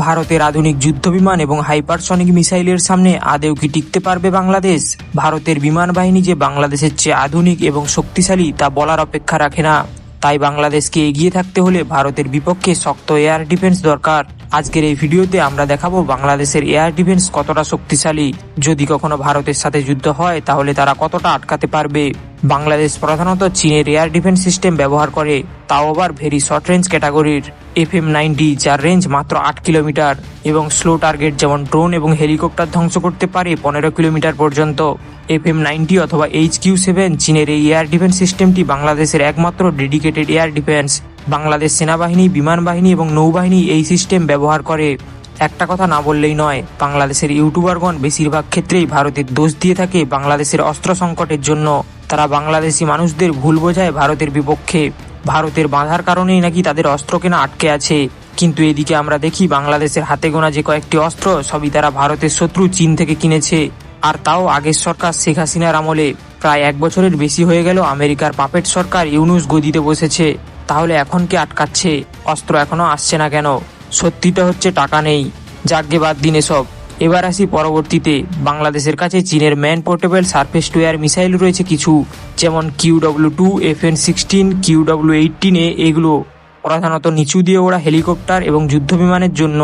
ভারতের আধুনিক যুদ্ধবিমান এবং হাইপারসনিক মিসাইলের সামনে আদেও কি টিকতে পারবে বাংলাদেশ? ভারতের বিমান বাহিনী যে বাংলাদেশের চেয়ে আধুনিক এবং শক্তিশালী তা বলার অপেক্ষা রাখে না। তাই বাংলাদেশকে এগিয়ে থাকতে হলে ভারতের বিপক্ষে শক্ত এয়ার ডিফেন্স দরকার। আজকের এই ভিডিওতে আমরা দেখাবো বাংলাদেশের এয়ার ডিফেন্স কতটা শক্তিশালী। যদি কখনো ভারতের সাথে যুদ্ধ হয়, তাহলে তারা কতটা আটকাতে পারবে? বাংলাদেশ প্রধানত চীনের এয়ার ডিফেন্স সিস্টেম ব্যবহার করে, তাও আবার ভেরি শর্ট রেঞ্জ ক্যাটাগরির এফ এম নাইনটি, যার রেঞ্জ মাত্র আট কিলোমিটার, এবং স্লো টার্গেট যেমন ড্রোন এবং হেলিকপ্টার ধ্বংস করতে পারে পনেরো কিলোমিটার পর্যন্ত। এফ এম নাইনটি অথবা এইচ কিউ সেভেন চীনের এই এয়ার ডিফেন্স সিস্টেমটি বাংলাদেশের একমাত্র ডেডিকেটেড এয়ার ডিফেন্স বাংলাদেশ সেনাবাহিনী, বিমান বাহিনী এবং নৌবাহিনী এই সিস্টেম ব্যবহার করে। একটা কথা না বললেই নয়, বাংলাদেশের ইউটিউবারগণ বেশিরভাগ ক্ষেত্রেই ভারতের দোষ দিয়ে থাকে বাংলাদেশের অস্ত্র সংকটের জন্য। তারা বাংলাদেশি মানুষদের ভুল বোঝায় ভারতের বিপক্ষে। ভারতের বাধার কারণেই নাকি তাদের অস্ত্র কেনা আটকে আছে। কিন্তু এদিকে আমরা দেখি বাংলাদেশের হাতে গোনা যে কয়েকটি অস্ত্র, সবই তারা ভারতের শত্রু চীন থেকে কিনেছে। আর তাও আগের সরকার শেখ হাসিনার আমলে। প্রায় এক বছরের বেশি হয়ে গেল আমেরিকার পাপেট সরকার ইউনুস গদিতে বসেছে। তাহলে এখন কি আটকাচ্ছে? অস্ত্র এখনও আসছে না কেন? সত্যিটা হচ্ছে টাকা নেই। যাগ্যে বাদ দিন এসব। এবার আসি পরবর্তীতে। বাংলাদেশের কাছে চীনের man portable surface to air missile রয়েছে কিছু, যেমন Q W two F N sixteen, Q W eighteen A এগুলো। প্রধানত নিচু দিয়ে ওড়া হেলিকপ্টার এবং যুদ্ধবিমানের জন্য।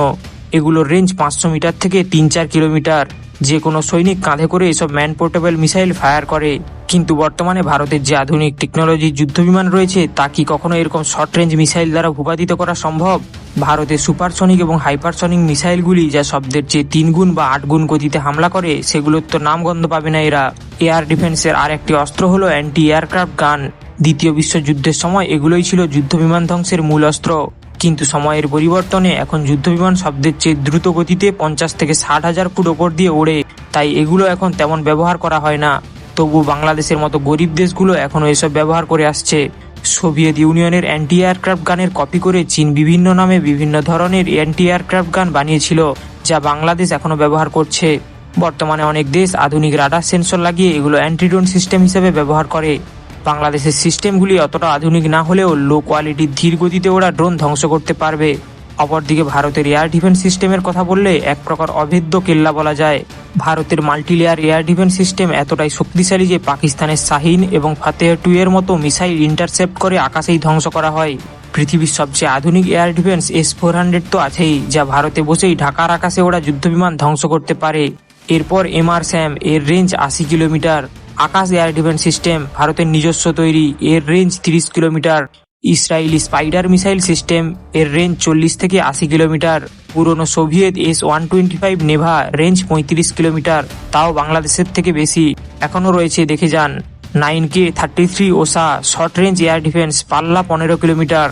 এগুলোর রেঞ্জ পাঁচশো মিটার থেকে তিন চার কিলোমিটার। যে কোনো সৈনিক কাঁধে করে এসব ম্যান পোর্টেবল মিসাইল ফায়ার করে। কিন্তু বর্তমানে ভারতের যে আধুনিক টেকনোলজির যুদ্ধবিমান রয়েছে, তা কি কখনো এরকম শর্ট রেঞ্জ মিসাইল দ্বারা ভূপাতিত করা সম্ভব? ভারতের সুপারসনিক এবং হাইপারসনিক মিসাইলগুলি যা শব্দের চেয়ে তিন গুণ বা আট গুণ গতিতে হামলা করে, সেগুলোর তো নাম গন্ধ পাবে না এরা। এয়ার ডিফেন্সের আর একটি অস্ত্র হলো অ্যান্টি এয়ারক্রাফট গান। দ্বিতীয় বিশ্বযুদ্ধের সময় এগুলোই ছিল যুদ্ধবিমান ধ্বংসের মূল অস্ত্র। কিন্তু সময়ের পরিবর্তনে এখন যুদ্ধবিমান শব্দের চেয়ে দ্রুত গতিতে পঞ্চাশ থেকে ষাট হাজার ফুট ওপর দিয়ে ওড়ে, তাই এগুলো এখন তেমন ব্যবহার করা হয় না। তবু বাংলাদেশের মতো গরিব দেশগুলো এখনও এসব ব্যবহার করে আসছে। সোভিয়েত ইউনিয়নের অ্যান্টি এয়ারক্রাফট গানের কপি করে চীন বিভিন্ন নামে বিভিন্ন ধরনের অ্যান্টি এয়ারক্রাফট গান বানিয়েছিল, যা বাংলাদেশ এখনও ব্যবহার করছে। বর্তমানে অনেক দেশ আধুনিক রাডার সেন্সর লাগিয়ে এগুলো অ্যান্টিড্রোন সিস্টেম হিসেবে ব্যবহার করে। বাংলাদেশের সিস্টেমগুলি অতটা আধুনিক না হলেও লো কোয়ালিটির ধীর গতিতে ওরা ড্রোন ধ্বংস করতে পারবে। অপরদিকে ভারতের এয়ার ডিফেন্স সিস্টেমের কথা বললে এক প্রকার অভেদ্য কেল্লা বলা যায়। ভারতের মাল্টিলেয়ার এয়ার ডিফেন্স সিস্টেম এতটাই শক্তিশালী যে পাকিস্তানের শাহিন এবং ফাতেহ টু এর মতো মিসাইল ইন্টারসেপ্ট করে আকাশেই ধ্বংস করা হয়। পৃথিবীর সবচেয়ে আধুনিক air defence S four hundred তো আছেই, যা ভারতে বসেই ঢাকার আকাশে ওরা যুদ্ধবিমান ধ্বংস করতে পারে। এরপর এমআর স্যাম, এর রেঞ্জ আশি kilometre. Akash air defence system ভারতের নিজস্ব তৈরি, এর রেঞ্জ তিরিশ kilometre. Israeli spider missile system, এর রেঞ্জ চল্লিশ থেকে আশি কিলোমিটার। পুরনো Soviet S one twenty five Neva range পঁয়ত্রিশ কিলোমিটার, তাও বাংলাদেশের থেকে বেশি। এখনও রয়েছে, দেখে যান। Nine K thirty three Osa, short range air defence, পাল্লা পনেরো kilometre.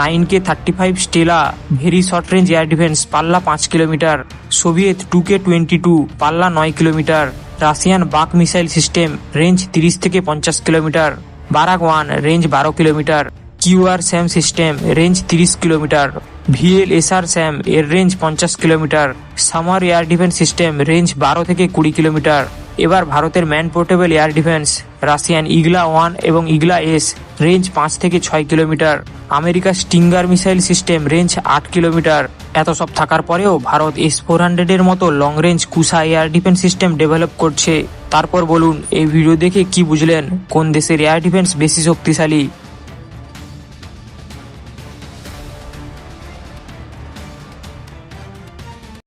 Nine K thirty five Strela, very short range air defence, পাল্লা পাঁচ kilometre. Soviet two K twenty two, পাল্লা নয় kilometre. Russian Buk missile system, range তিরিশ থেকে পঞ্চাশ kilometre. Barak one, range বারো kilometre. QR SAM system, range তিরিশ kilometre. VL SR SAM, এর রেঞ্জ পঞ্চাশ kilometre. SAMAR air defence system, range বারো থেকে কুড়ি কিলোমিটার। এবার ভারতের man portable air defence, Russian Igla one এবং ইগলা এস, রেঞ্জ পাঁচ থেকে ছয় kilometre. America Stinger missile system, range আট কিলোমিটার। এত সব থাকার পরেও ভারত এস ফোর হান্ড্রেডের মতো long range Kusha air defence system develop করছে। তারপর বলুন, এই ভিডিও দেখে কি বুঝলেন? কোন দেশের এয়ার ডিফেন্স বেশি শক্তিশালী?